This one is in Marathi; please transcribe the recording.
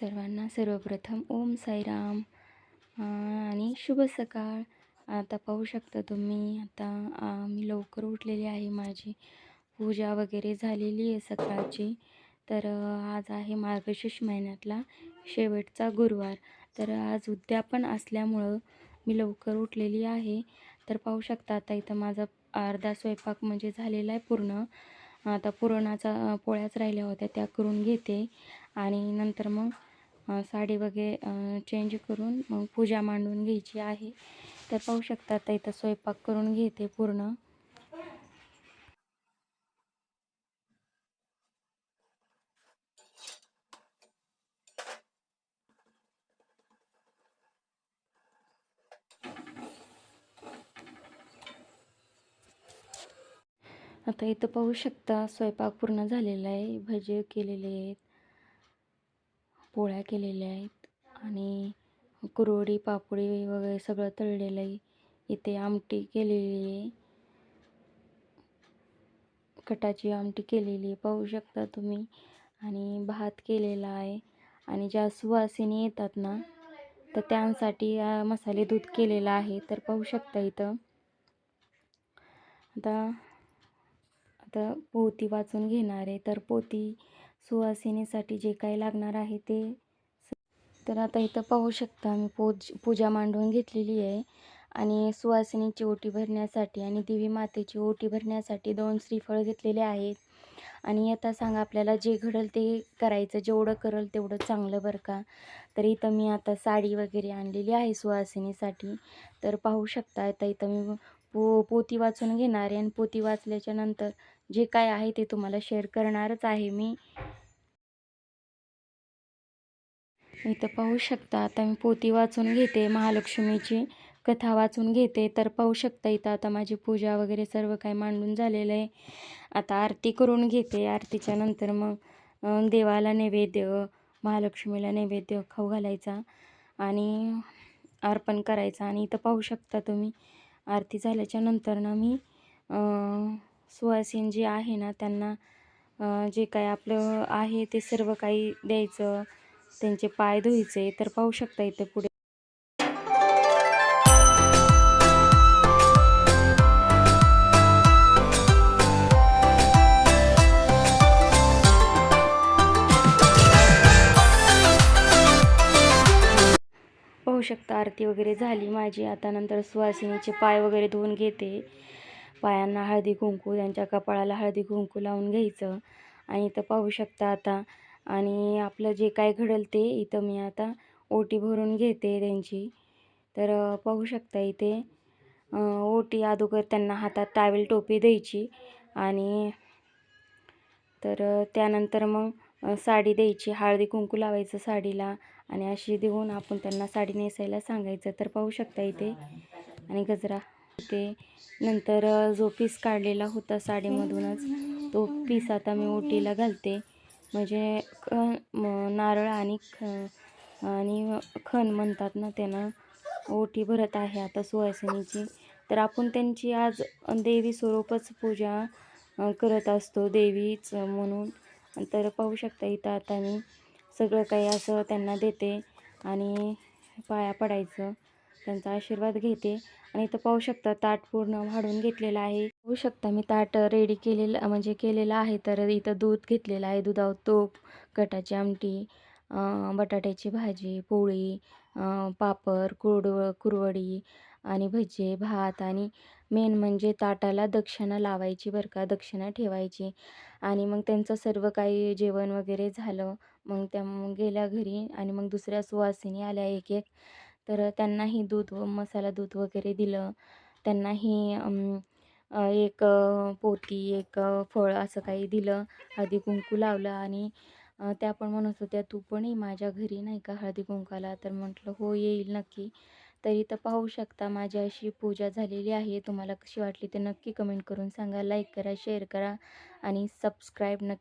सर्वांना सर्वप्रथम ओम साईराम. आणि शुभ सकाळ. आता पाहू शकता तुम्ही आता मी लवकर उठलेली आहे. माझी पूजा वगैरे झालेली आहे सकाळची. तर आज आहे मार्गशीर्ष महिन्यातला शेवटचा गुरुवार. तर आज उद्यापन असल्यामुळं मी लवकर उठलेली आहे. तर पाहू शकता आता इथं माझा अर्धा स्वयंपाक म्हणजे झालेला आहे पूर्ण. आता पुरणाचा पोळ्याच राहिल्या होत्या त्या करून घेते. आणि नंतर मग साडी वगैरे चेंज करून मग पूजा मांडून घ्यायची आहे. तर पाहू शकता आता इथं स्वयंपाक करून घेते पूर्ण. आता इथं पाहू शकता स्वयंपाक पूर्ण झालेला आहे. भजे केलेले आहेत. पोळ्या केलेल्या आहेत आणि कुरवडी पापडी वगैरे सगळं तळलेलं आहे. इथे आमटी केलेली आहे. कटाची आमटी केलेली आहे पाहू शकता तुम्ही. आणि भात केलेला आहे. आणि ज्या सुवासिनी येतात ना तर त्यांसाठी मसाले दूध केलेलं आहे. तर पाहू शकता इथं. आता आता पोती वाचून घेणार आहे. तर पोती सुवासिनीसाठी जे काही लागणार आहे ते तर आता इथं पाहू शकता मी पूज पूजा मांडून घेतलेली आहे. आणि सुवासिनीची ओटी भरण्यासाठी आणि देवी मातेची ओटी भरण्यासाठी दोन श्रीफळ घेतलेले आहेत. आणि आता सांगा आपल्याला जे घडेल ते करायचं जेवढं करल तेवढं चांगलं बरं का? तर इथं मी आता साडी वगैरे आणलेली आहे सुवासिनीसाठी. तर पाहू शकता आता इथं मी पो पोती वाचून घेणार आहे आणि पोती वाचल्याच्या नंतर जे काय आहे ते तुम्हाला शेअर करणारच आहे मी. इथं पाहू शकता आता मी पोती वाचून घेते महालक्ष्मीची कथा वाचून घेते. तर पाहू शकता इथं आता माझी पूजा वगैरे सर्व काही मांडून झालेलं आहे. आता आरती करून घेते. आरतीच्या नंतर मग देवाला नैवेद्य महालक्ष्मीला नैवेद्य खाऊ घालायचा आणि अर्पण करायचं. आणि इथं पाहू शकता तुम्ही आरती झाल्याच्यानंतर ना मी सुवासीन जे आहे ना त्यांना जे काय आपलं आहे ते सर्व काही द्यायचं त्यांचे पाय धुवायचे तर पाहू शकता इथे पुढे. पाहू शकता. आरती वगैरे झाली माझी. आता नंतर सुवासिनीचे पाय वगैरे धुवून घेते. पायांना हळदी कुंकू त्यांच्या कपाळाला हळदी कुंकू लावून घ्यायचं. आणि इथं पाहू शकता आता. आणि आपलं जे काय घडेल ते इथं मी आता ओटी भरून घेते त्यांची. तर पाहू शकता इथे ओटी अगोदर त्यांना हातात टावेल टोपी द्यायची. आणि तर त्यानंतर मग साडी द्यायची. हळदी कुंकू लावायचं साडीला आणि अशी देऊन आपण त्यांना साडी नेसायला सांगायचं. तर पाहू शकता इथे. आणि गजरा ते नंतर जो पीस काढलेला होता साडीमधूनच तो पीस आता मी ओटीला घालते. म्हणजे ख नारळ आणि ख आणि खण म्हणतात ना त्यांना ओटी भरत आहे आता सुवासिनीची. तर आपण त्यांची आज देवी स्वरूपच पूजा करत असतो देवीच म्हणून. तर पाहू शकता इथं आता मी सगळं काही असं त्यांना देते आणि पाया पडायचं. त्यांचा आशीर्वाद घेते. आणि इथं पाहू शकता ताट पूर्ण वाढून घेतलेलं आहे. पाहू शकता मी ताट रेडी केलेलं म्हणजे केलेलं आहे. तर इथं दूध घेतलेलं आहे. दुधावर तूप कटाची आमटी बटाट्याची भाजी पोळी पापड कुरड कुरवडी आणि भजे भात आणि मेन म्हणजे ताटाला दक्षिणा लावायची बरं का दक्षिणा ठेवायची. आणि मग त्यांचं सर्व काही जेवण वगैरे झालं. मग त्या गेल्या घरी आणि मग दुसऱ्या सुवासिनी आल्या एक एक तर त्यांनाही दूध व मसाला दूध वगैरे दिलं. त्यांनाही एक पोती एक फळ असं काही दिलं. हळदी कुंकू लावलं आणि त्या पण म्हणत होत्या तू पण ये माझ्या घरी नाही का हळदी कुंकाला तर म्हटलं हो येईल नक्की. तर इथं पाहू शकता माझी अशी पूजा झालेली आहे. तुम्हाला कशी वाटली ते नक्की कमेंट करून सांगा. लाईक करा शेअर करा आणि सबस्क्राईब नक्की